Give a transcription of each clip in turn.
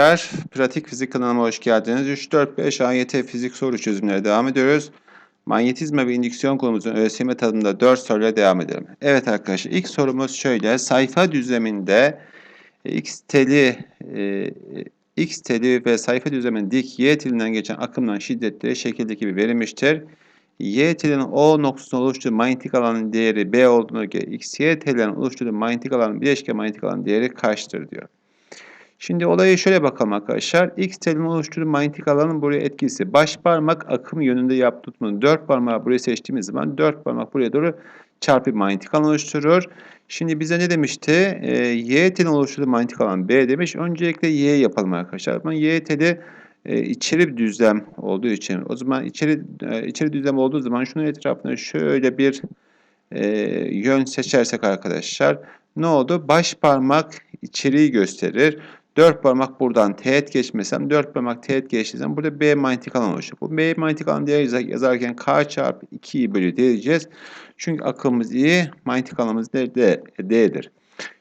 Arkadaşlar, Pratik Fizik kanalıma hoş geldiniz. 3, 4, 5 AYT fizik soru çözümleri devam ediyoruz. Manyetizma ve indüksiyon konumuzun ÖSYM tadında 4 soruyla devam edelim. Evet arkadaşlar, ilk sorumuz şöyle. Sayfa düzleminde x teli, e, x teli ve sayfa düzleminin dik y telinden geçen akımdan şiddetleri şekildeki gibi verilmiştir. Y telinin O noktasında oluşturduğu manyetik alanın değeri B olduğuna göre x, y telinin oluşturduğu manyetik alanın bileşke manyetik alanın değeri kaçtır diyor. Şimdi olaya şöyle bakalım arkadaşlar. X telinin oluşturduğu manyetik alanın buraya etkisi. Baş parmak akım yönünde yap tutmanın 4 parmağı buraya seçtiğimiz zaman 4 parmak buraya doğru çarpı manyetik alan oluşturur. Şimdi bize ne demişti? E, y telinin oluşturduğu manyetik alan B demiş. Öncelikle Y yapalım arkadaşlar. Ama Y teli e, içeri düzlem olduğu için o zaman içeri e, içeri düzlem olduğu zaman şunun etrafına şöyle bir e, yön seçersek arkadaşlar ne oldu? Baş parmak içeriği gösterir. 4 parmak buradan teğet geçmesem 4 parmak teğet geçtiysem burada B manyetik alan oluşur. Bu B manyetik alan değeri yazarken K çarpı 2'yi bölü diyeceğiz. Çünkü akımımız iyi, manyetik alanımız D, D, D'dir.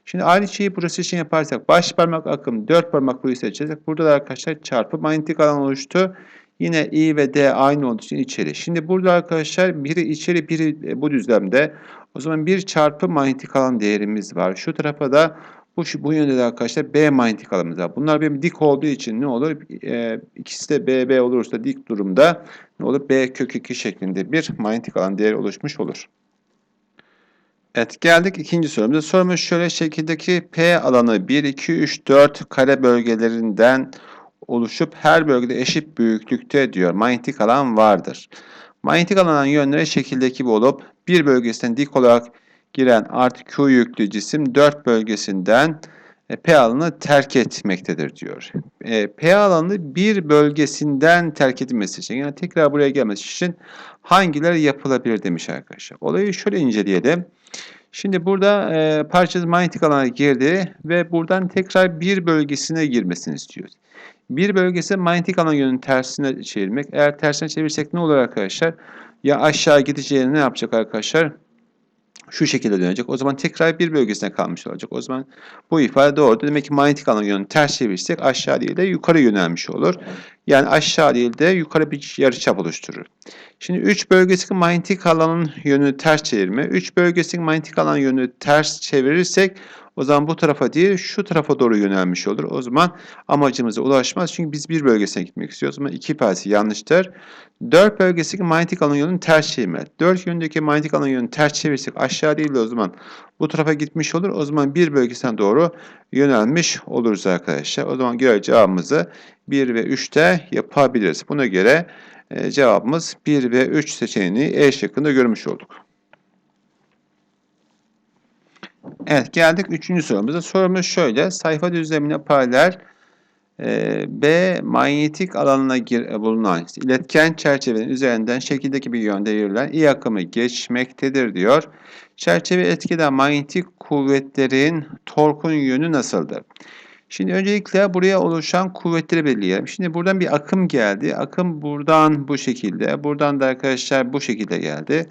Şimdi aynı şeyi burası için yaparsak baş parmak akım 4 parmak burayı seçeceğiz. Burada da arkadaşlar çarpı manyetik alan oluştu. Yine I ve D aynı olduğu için içeri. Şimdi burada arkadaşlar biri içeri biri bu düzlemde. O zaman bir çarpı manyetik alan değerimiz var. Şu tarafa da bu, bu yönde de arkadaşlar B manyetik alanımız var. Bunlar benim dik olduğu için ne olur? E, ikisi de BB olursa dik durumda ne olur? B kök 2 şeklinde bir manyetik alan değeri oluşmuş olur. Evet geldik ikinci sorumuza. Sorumuz şöyle şekildeki P alanı 1, 2, 3, 4 kare bölgelerinden oluşup her bölgede eşit büyüklükte diyor. Manyetik alan vardır. Manyetik alanın yönleri şekildeki gibi olup bir bölgesinden dik olarak giren artı Q yüklü cisim 4 bölgesinden e, P alanı terk etmektedir diyor. E, P alanı bir bölgesinden terk edilmesi için yani tekrar buraya gelmesi için hangileri yapılabilir demiş arkadaşlar. Olayı şöyle inceleyelim. Şimdi burada e, parçası manyetik alana girdi ve buradan tekrar bir bölgesine girmesini istiyoruz. Bir bölgesi manyetik alan yönünün tersine çevirmek. Eğer tersine çevirsek ne olur arkadaşlar? Ya aşağı gideceğini ne yapacak arkadaşlar? Şu şekilde dönecek. O zaman tekrar bir bölgesine kalmış olacak. O zaman bu ifade doğru. Demek ki manyetik alan yönünü ters çevirirsek aşağı değil de yukarı yönelmiş olur. Yani aşağı değil de yukarı bir yarıçap oluşturur. Şimdi 3 bölgesindeki manyetik alanın yönünü ters çevirme. 3 bölgesindeki manyetik alan yönünü ters çevirirsek o zaman bu tarafa değil şu tarafa doğru yönelmiş olur. O zaman amacımıza ulaşmaz. Çünkü biz bir bölgesine gitmek istiyoruz. O zaman iki parti yanlıştır. Dört bölgesindeki manyetik alan yönünü ters çevirme. Dört yöndeki manyetik alan yönünü ters çevirsek aşağı değil de o zaman bu tarafa gitmiş olur. O zaman bir bölgesine doğru yönelmiş oluruz arkadaşlar. O zaman göre cevabımızı 1 ve 3'te yapabiliriz. Buna göre e, cevabımız 1 ve 3 seçeneğini E şıkkında görmüş olduk. Evet geldik üçüncü sorumuza. Sorumuz şöyle. Sayfa düzlemine paralel B manyetik alanına gir, bulunan iletken çerçevenin üzerinden şekildeki bir yönde yürülen I akımı geçmektedir diyor. Çerçeve etkiden manyetik kuvvetlerin torkun yönü nasıldır? Şimdi öncelikle buraya oluşan kuvvetleri belirleyelim. Şimdi buradan bir akım geldi. Akım buradan bu şekilde. Buradan da arkadaşlar bu şekilde geldi.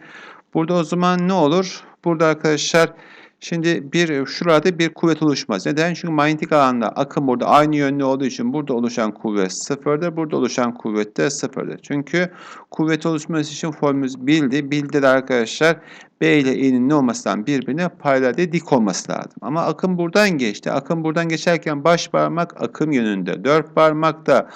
Burada o zaman ne olur? Burada arkadaşlar Şimdi bir şurada bir kuvvet oluşmaz. Neden? Çünkü manyetik alanda akım burada aynı yönlü olduğu için burada oluşan kuvvet sıfırdır. Burada oluşan kuvvet de sıfırdır. Çünkü kuvvet oluşması için formülümüz bildi. Bildi de arkadaşlar B ile E'nin ne olması lazım? Birbirine paralel dik olması lazım. Ama akım buradan geçti. Akım buradan geçerken baş parmak akım yönünde. Dört parmak da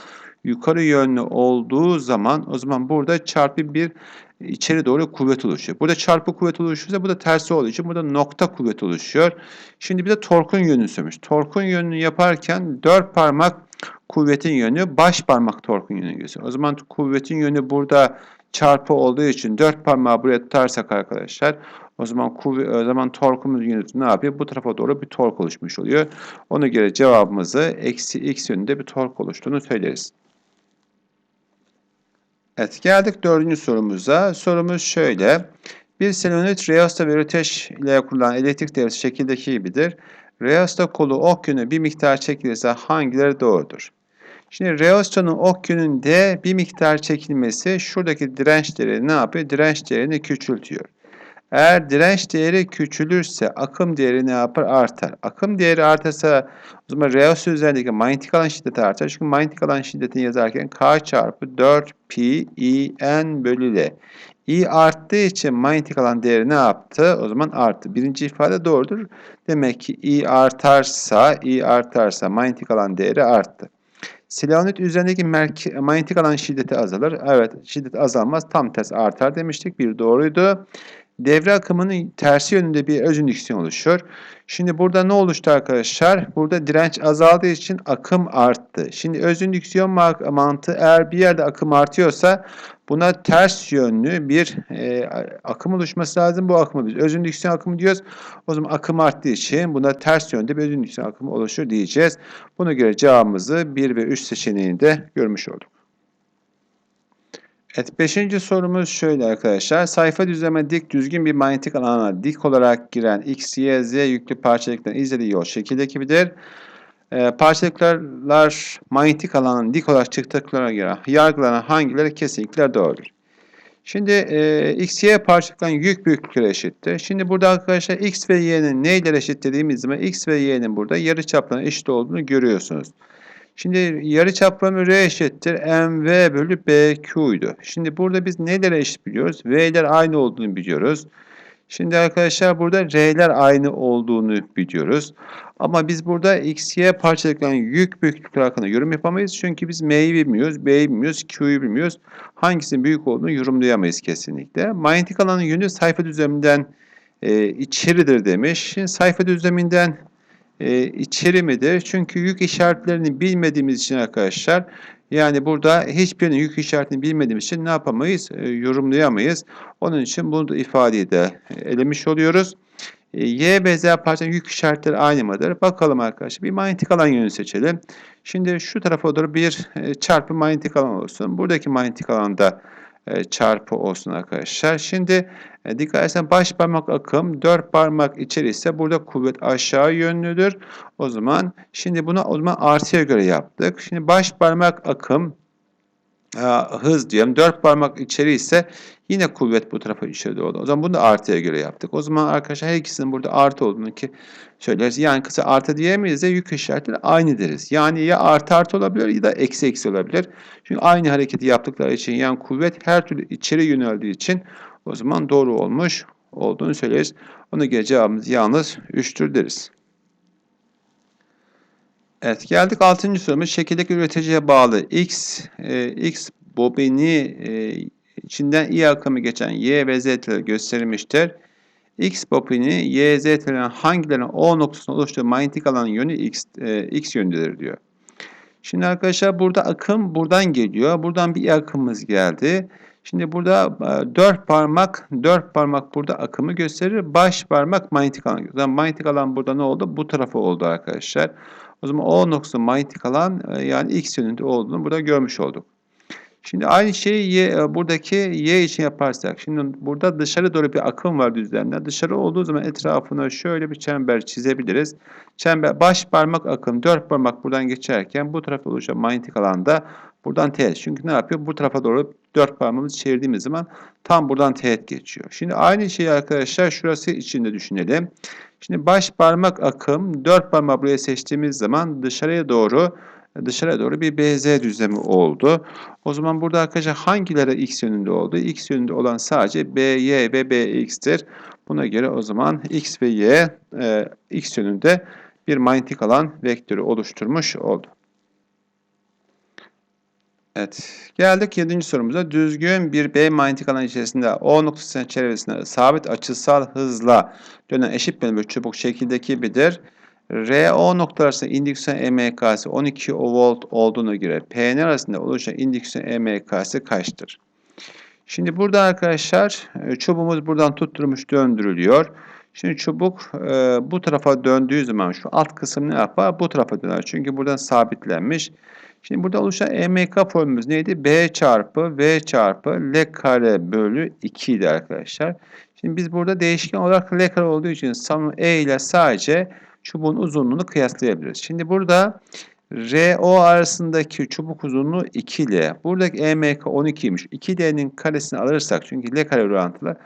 yukarı yönlü olduğu zaman o zaman burada çarpı bir içeri doğru kuvvet oluşuyor. Burada çarpı kuvvet oluşuyorsa bu da tersi olduğu için burada nokta kuvvet oluşuyor. Şimdi bir de torkun yönünü söylemiş. Torkun yönünü yaparken dört parmak kuvvetin yönü, baş parmak torkun yönü gösteriyor. O zaman kuvvetin yönü burada çarpı olduğu için dört parmağı buraya tutarsak arkadaşlar o zaman kuvvet, o zaman torkumuz yönü ne yapıyor? Bu tarafa doğru bir tork oluşmuş oluyor. Ona göre cevabımızı eksi x yönünde bir tork oluştuğunu söyleriz. Evet geldik dördüncü sorumuza. Sorumuz şöyle. Bir selenoid reosta ve röteş ile kurulan elektrik devresi şekildeki gibidir. Reosta kolu ok yönü bir miktar çekilirse hangileri doğrudur? Şimdi reostanın ok yönünde bir miktar çekilmesi şuradaki direnç değeri ne yapıyor? Direnç değerini küçültüyor. Eğer direnç değeri küçülürse akım değeri ne yapar? Artar. Akım değeri artarsa o zaman reosu üzerindeki manyetik alan şiddeti artar. Çünkü manyetik alan şiddetini yazarken K çarpı 4 pi i n bölü L. I arttığı için manyetik alan değeri ne yaptı? O zaman arttı. Birinci ifade doğrudur. Demek ki I artarsa, I artarsa manyetik alan değeri arttı. Silahonit üzerindeki manyetik alan şiddeti azalır. Evet şiddet azalmaz. Tam ters artar demiştik. Bir doğruydu. Devre akımının tersi yönünde bir öz indüksiyon oluşur. Şimdi burada ne oluştu arkadaşlar? Burada direnç azaldığı için akım arttı. Şimdi öz indüksiyon mantığı eğer bir yerde akım artıyorsa buna ters yönlü bir e, akım oluşması lazım. Bu akımı biz öz indüksiyon akımı diyoruz. O zaman akım arttığı için buna ters yönde bir öz indüksiyon akımı oluşur diyeceğiz. Buna göre cevabımızı 1 ve 3 seçeneğinde görmüş olduk. Evet, beşinci sorumuz şöyle arkadaşlar. Sayfa düzleme dik düzgün bir manyetik alana dik olarak giren X, Y, Z yüklü parçacıkların izlediği yol şekilde gibidir. E, parçacıklar manyetik alanın dik olarak çıktıklarına göre yargılanan hangileri kesinlikle doğrudur. Şimdi e, X, Y parçacıkların yük büyüklükleri eşittir. Şimdi burada arkadaşlar X ve Y'nin neyle eşit dediğimiz zaman X ve Y'nin burada yarı çaplarına eşit olduğunu görüyorsunuz. Şimdi yarıçaplamı R eşittir MV bölü BQ'ydu. Şimdi burada biz nelere eşit biliyoruz? V'ler aynı olduğunu biliyoruz. Şimdi arkadaşlar burada R'ler aynı olduğunu biliyoruz. Ama biz burada X, Y parçacıkların yük büyüklükleri hakkında yorum yapamayız. Çünkü biz M'yi bilmiyoruz, B'yi bilmiyoruz, Q'yu bilmiyoruz. Hangisinin büyük olduğunu yorumlayamayız kesinlikle. Manyetik alanın yönü sayfa düzleminden e, içeridir demiş. Şimdi sayfa düzleminden e? Çünkü yük işaretlerini bilmediğimiz için arkadaşlar yani burada hiçbirinin yük işaretini bilmediğimiz için ne yapamayız? E, yorumlayamayız. Onun için bunu da ifadeyi de elemiş oluyoruz. E, y Z parçanın yük işaretleri aynı mıdır? Bakalım arkadaşlar. Bir manyetik alan yönü seçelim. Şimdi şu tarafa doğru bir e, çarpı manyetik alan olsun. Buradaki manyetik alanda çarpı olsun arkadaşlar. Şimdi e, dikkat edersen baş parmak akım 4 parmak içeri ise burada kuvvet aşağı yönlüdür. O zaman şimdi bunu o zaman artıya göre yaptık. Şimdi baş parmak akım e, hız diyorum. 4 parmak içeri ise yine kuvvet bu tarafa içeri oldu. O zaman bunu da artıya göre yaptık. O zaman arkadaşlar her ikisinin burada artı olduğunu ki söyleriz. Yani kısa artı diyemeyiz de yük işaretleri aynı deriz. Yani ya artı artı olabilir ya da eksi eksi olabilir. Çünkü aynı hareketi yaptıkları için yani kuvvet her türlü içeri yöneldiği için o zaman doğru olmuş olduğunu söyleriz. Ona göre cevabımız yalnız 3'tür deriz. Evet geldik 6. sorumuz. Şekildeki üreticiye bağlı X, e, X bobini e, içinden I akımı geçen Y ve Z telleri gösterilmiştir. X bobini Y, Z tellerinin hangilerinin O noktasında oluştuğu manyetik alanın yönü X, e, X yönündedir diyor. Şimdi arkadaşlar burada akım buradan geliyor. Buradan bir akımımız geldi. Şimdi burada e, dört parmak, dört parmak burada akımı gösterir. Baş parmak manyetik alan. Zaman manyetik alan burada ne oldu? Bu tarafa oldu arkadaşlar. O zaman O noktası manyetik alan e, yani X yönünde olduğunu burada görmüş olduk. Şimdi aynı şeyi y, e, buradaki y için yaparsak. Şimdi burada dışarı doğru bir akım var düzlemde. Dışarı olduğu zaman etrafına şöyle bir çember çizebiliriz. Çember baş parmak akım, dört parmak buradan geçerken bu tarafa oluşan manyetik alanda buradan teğet. Çünkü ne yapıyor? Bu tarafa doğru dört parmağımızı çevirdiğimiz zaman tam buradan teğet geçiyor. Şimdi aynı şeyi arkadaşlar şurası içinde düşünelim. Şimdi baş parmak akım, dört parmak buraya seçtiğimiz zaman dışarıya doğru dışarıya doğru bir BZ düzlemi oldu. O zaman burada arkadaşlar hangileri x yönünde oldu? X yönünde olan sadece BY ve BX'tir. Buna göre o zaman x ve y e, x yönünde bir manyetik alan vektörü oluşturmuş oldu. Evet. Geldik 7. sorumuza. Düzgün bir B manyetik alan içerisinde O noktasının çevresinde sabit açısal hızla dönen eşit bölümlü çubuk şekildeki gibidir. RO noktaları arasında indüksiyon EMK'si 12 volt olduğuna göre PN arasında oluşan indüksiyon EMK'si kaçtır? Şimdi burada arkadaşlar e, çubuğumuz buradan tutturmuş döndürülüyor. Şimdi çubuk e, bu tarafa döndüğü zaman şu alt kısım ne yapar? Bu tarafa döner. Çünkü buradan sabitlenmiş. Şimdi burada oluşan EMK formülümüz neydi? B çarpı V çarpı L kare bölü 2 idi arkadaşlar. Şimdi biz burada değişken olarak L kare olduğu için E ile sadece çubuğun uzunluğunu kıyaslayabiliriz. Şimdi burada RO arasındaki çubuk uzunluğu 2L. Buradaki EMK 12'ymiş. 2L'nin karesini alırsak çünkü L kare orantılı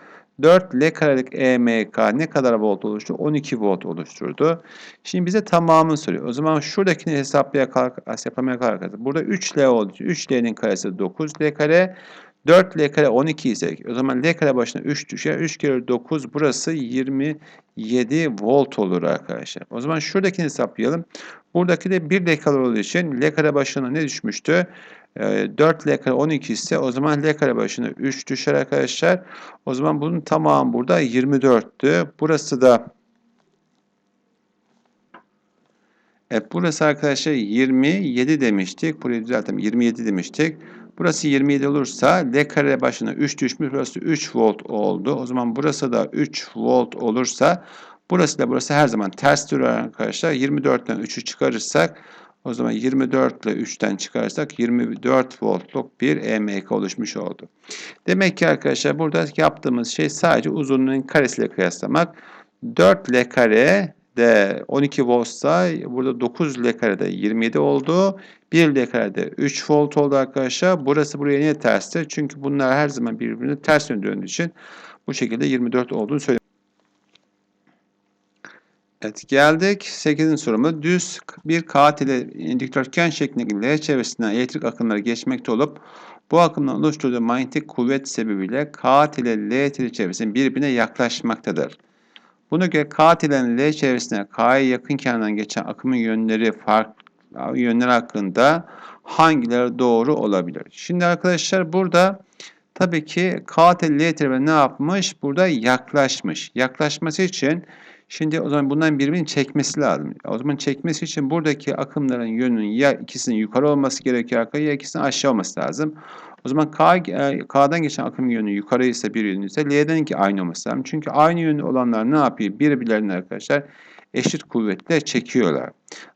4 L karelik EMK ne kadar volt oluştu? 12 volt oluşturdu. Şimdi bize tamamını soruyor. O zaman şuradakini hesaplamaya kalk, yapmaya kalkarsak. Burada 3 L olduğu için 3 L'nin karesi 9 L kare. 4 L kare 12 ise o zaman L kare başına 3 düşer. 3 kere 9 burası 27 volt olur arkadaşlar. O zaman şuradakini hesaplayalım. Buradaki de 1 L kare olduğu için L kare başına ne düşmüştü? 4 L kare 12 ise o zaman L kare başına 3 düşer arkadaşlar. O zaman bunun tamamı burada 24'tü. Burası da Evet burası arkadaşlar 27 demiştik. Burayı düzeltelim 27 demiştik. Burası 27 olursa L kare başına 3 düşmüş. Burası 3 volt oldu. O zaman burası da 3 volt olursa burası da burası her zaman ters duruyor arkadaşlar. 24'ten 3'ü çıkarırsak o zaman 24 ile 3'ten çıkarırsak 24 voltluk bir EMK oluşmuş oldu. Demek ki arkadaşlar burada yaptığımız şey sadece uzunluğun karesiyle kıyaslamak. 4 L kare de 12 voltsa burada 9 L karede 27 oldu. 1 L karede 3 volt oldu arkadaşlar. Burası buraya niye tersti? Çünkü bunlar her zaman birbirine ters döndüğü için bu şekilde 24 olduğunu söylüyorum. Evet geldik 8. soruma. Düz bir kağıt ile dikdörtgen şeklindeki L çevresinden elektrik akımları geçmekte olup bu akımdan oluşturduğu manyetik kuvvet sebebiyle kağıt ile L çevresinin birbirine yaklaşmaktadır. Buna göre kağıt ile L çevresine K'ya yakın kenardan geçen akımın yönleri farklı yönler hakkında hangileri doğru olabilir? Şimdi arkadaşlar burada tabii ki kağıt ile L teli ne yapmış? Burada yaklaşmış. Yaklaşması için Şimdi o zaman bundan birbirini çekmesi lazım. O zaman çekmesi için buradaki akımların yönünün ya ikisinin yukarı olması gerekiyor ya ikisinin aşağı olması lazım. O zaman K, e, K'dan geçen akım yönü yukarı ise bir yönü ise L'denki aynı olması lazım. Çünkü aynı yönlü olanlar ne yapıyor? Birbirlerini arkadaşlar eşit kuvvetle çekiyorlar.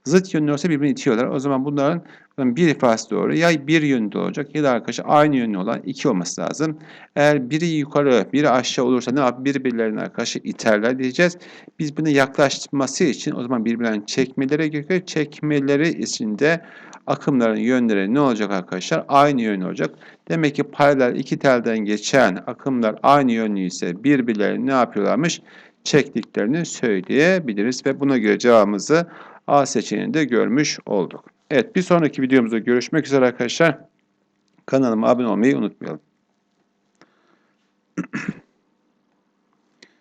Zıt yönlü olsa birbirini itiyorlar. O zaman bunların bir ifadesi doğru. Ya bir yönde olacak ya da arkadaşlar aynı yönlü olan iki olması lazım. Eğer biri yukarı biri aşağı olursa ne yap? Birbirlerini arkadaşlar iterler diyeceğiz. Biz bunu yaklaştırması için o zaman birbirlerini çekmeleri gerekiyor. Çekmeleri için de akımların yönleri ne olacak arkadaşlar? Aynı yönlü olacak. Demek ki paralel iki telden geçen akımlar aynı yönlü ise birbirlerini ne yapıyorlarmış? Çektiklerini söyleyebiliriz ve buna göre cevabımızı A seçeneğinde görmüş olduk. Evet bir sonraki videomuzda görüşmek üzere arkadaşlar. Kanalıma abone olmayı unutmayalım.